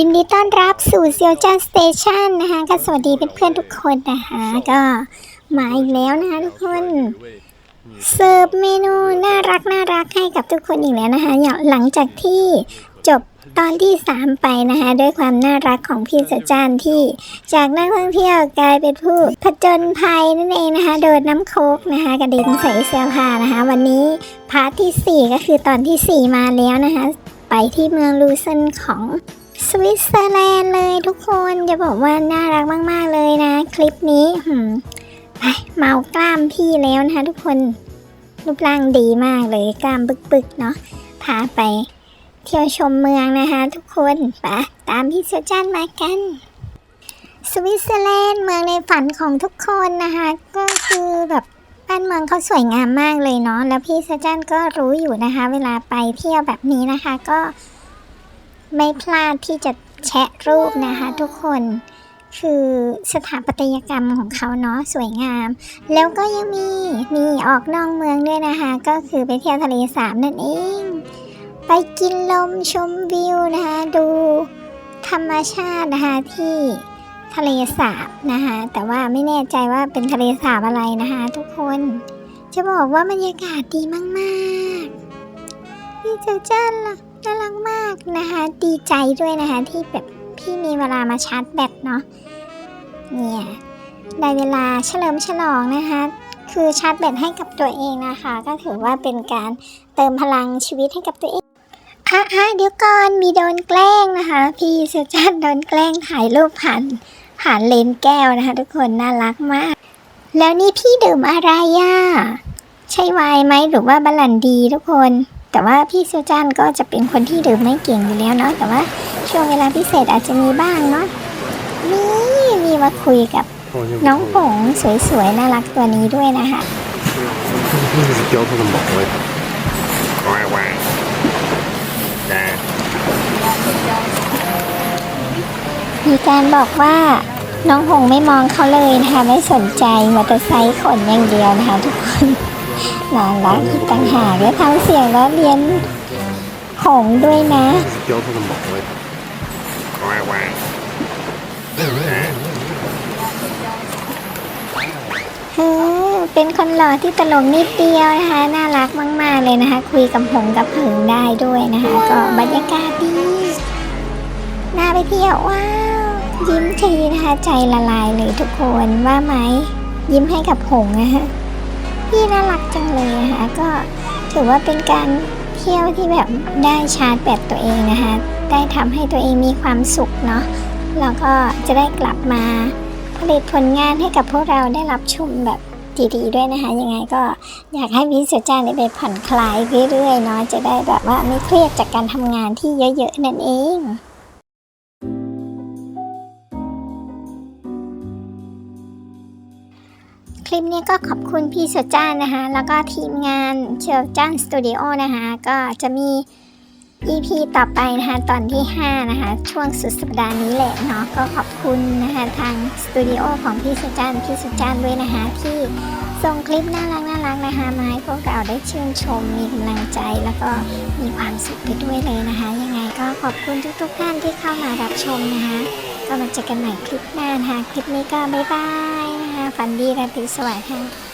ยินดีต้อนรับสู่เซียวจ้าสเตชันนะคะก็สวัสดีเพื่อนๆทุกคนนะคะก็มาอีกแล้วนะคะทุกคนเสิร์ฟเมนูน่ารักน่ารักให้กับทุกคนอีกแล้วนะคะอย่างหลังจากที่จบตอนที่ 3 ไปนะคะด้วยความน่ารักของพี่เสือจ้านที่จากนักท่องเที่ยวกลายเป็นผู้ผจญภัยนั่นเองนะคะโดดน้ำโคกนะคะกระเด็นใส่เสื้อผ้านะคะวันนี้พาร์ทที่ 4 ก็คือตอนทีสี่4 มาแล้วนะคะไปที่เมืองลูเซนของ สวิตเซอร์แลนด์เลยทุกคนจะบอกว่าน่ารักมาก ๆ เลยนะ คลิปนี้ไปเมากล้ามพี่แล้วนะคะทุกคนรูปร่างดีมากเลยกล้ามบึกๆเนาะพาไปเที่ยวชมเมืองนะคะทุกคนไปตามพี่เซอร์จันมากัน สวิตเซอร์แลนด์เมืองในฝันของทุกคนนะคะ ก็คือแบบบ้านเมืองเขาสวยงามมากเลยเนาะแล้วพี่เซอร์จันก็รู้อยู่นะคะ เวลาไปเที่ยวแบบนี้นะคะก็ ไม่พลาดที่จะแชะรูปนะคะทุกคนคือสถาปัตยกรรมของเขาเนาะสวยงาม แล้วก็ยังมีมีออกนอกเมืองด้วยนะคะ ก็คือไปเที่ยวทะเลสาบนั่นเอง ไปกินลมชมวิวนะคะ ดูธรรมชาตินะคะที่ทะเลสาบนะคะแต่ว่าไม่แน่ใจว่าเป็นทะเลสาบอะไรนะคะทุกคนจะบอกว่าบรรยากาศดีมากๆพี่เจ้าจ้านล่ะน่ารักมาก ใจด้วยนะคะที่แบบพี่มีเวลามาชาร์จแบตเนาะเนี่ยได้เวลาเฉลิมฉลองนะคะ คือชาร์จแบตให้กับตัวเองนะคะ ก็ถือว่าเป็นการเติมพลังชีวิตให้กับตัวเองอะอะเดี๋ยวก่อนมีโดนแกล้งนะคะ พี่เซจันโดนแกล้งถ่ายรูปผ่านผ่านเลนแก้วนะคะ ทุกคนน่ารักมาก แล้วนี่พี่ดื่มอะไรอะใช่ไวน์ไหมหรือว่าบาลันดีทุกคน แต่ว่าพี่เซียวจันก็จะเป็นคนที่ดื่มไม่เก่งอยู่แล้วเนาะแต่ว่าช่วงเวลาพิเศษอาจจะมีบ้างเนาะนี่มีมาคุยกับน้องผงสวยๆน่ารักตัวนี้ด้วยนะคะนี่คือเกี๊ยวทอดหมกเลยว้ายว้ายแต่มีการบอกว่าน้องหงไม่มองเขาเลยนะคะ ไม่สนใจมอเตอร์ไซค์ขนอย่างเดียวนะคะทุกคน น่ารักอีกต่างหากและทำเสียงล้อเลียนหงด้วยนะเกี๊ยวทอกเลยว้ายว้ายแต่เออเป็นคนหล่อที่ตลกนิดเดียวนะคะ น่ารักมาก ๆ เลยนะคะ คุยกับหงกับผึ่งได้ด้วยนะคะ ก็บรรยากาศดีน่าไปเที่ยวว้าว ยิ้มทีนะคะ ใจละลายเลยทุกคนว่าไหม ยิ้มให้กับหงนะคะ พี่น่ารักจังเลยนะคะก็ถือว่าเป็นการเที่ยวที่แบบได้ชาร์จแบตตัวเองนะคะได้ทำให้ตัวเองมีความสุขเนาะแล้วก็จะได้กลับมาผลิตผลงานให้กับพวกเราได้รับชมแบบดีๆด้วยนะคะยังไงก็อยากให้วิเศษจ้าได้ไปผ่อนคลายเรื่อยๆเนาะจะได้แบบว่าไม่เครียดจากการทำงานที่เยอะๆนั่นเอง คลิปนี้ก็ขอบคุณพี่เสือจ้านนะคะ แล้วก็ทีมงานเชลจ้านสตูดิโอนะคะ ก็จะมี EP ต่อไปนะคะ ตอนที่ 5 นะคะ ช่วงสุดสัปดาห์นี้แหละเนาะก็ขอบคุณนะคะทางสตูดิโอของพี่สุจันพี่สุจันด้วยนะคะที่ส่งคลิปน่ารักน่ารักนะคะมาให้พวกเราได้ชื่นชมมีกำลังใจแล้วก็มีความสุขไปด้วยเลยนะคะ ยังไงก็ขอบคุณทุกๆท่านที่เข้ามารับชมนะคะก็มาเจอกันใหม่คลิปหน้านะคะคลิปนี้ก็บ๊ายบาย ฝันดีราตรีสวัสดิ์ค่ะ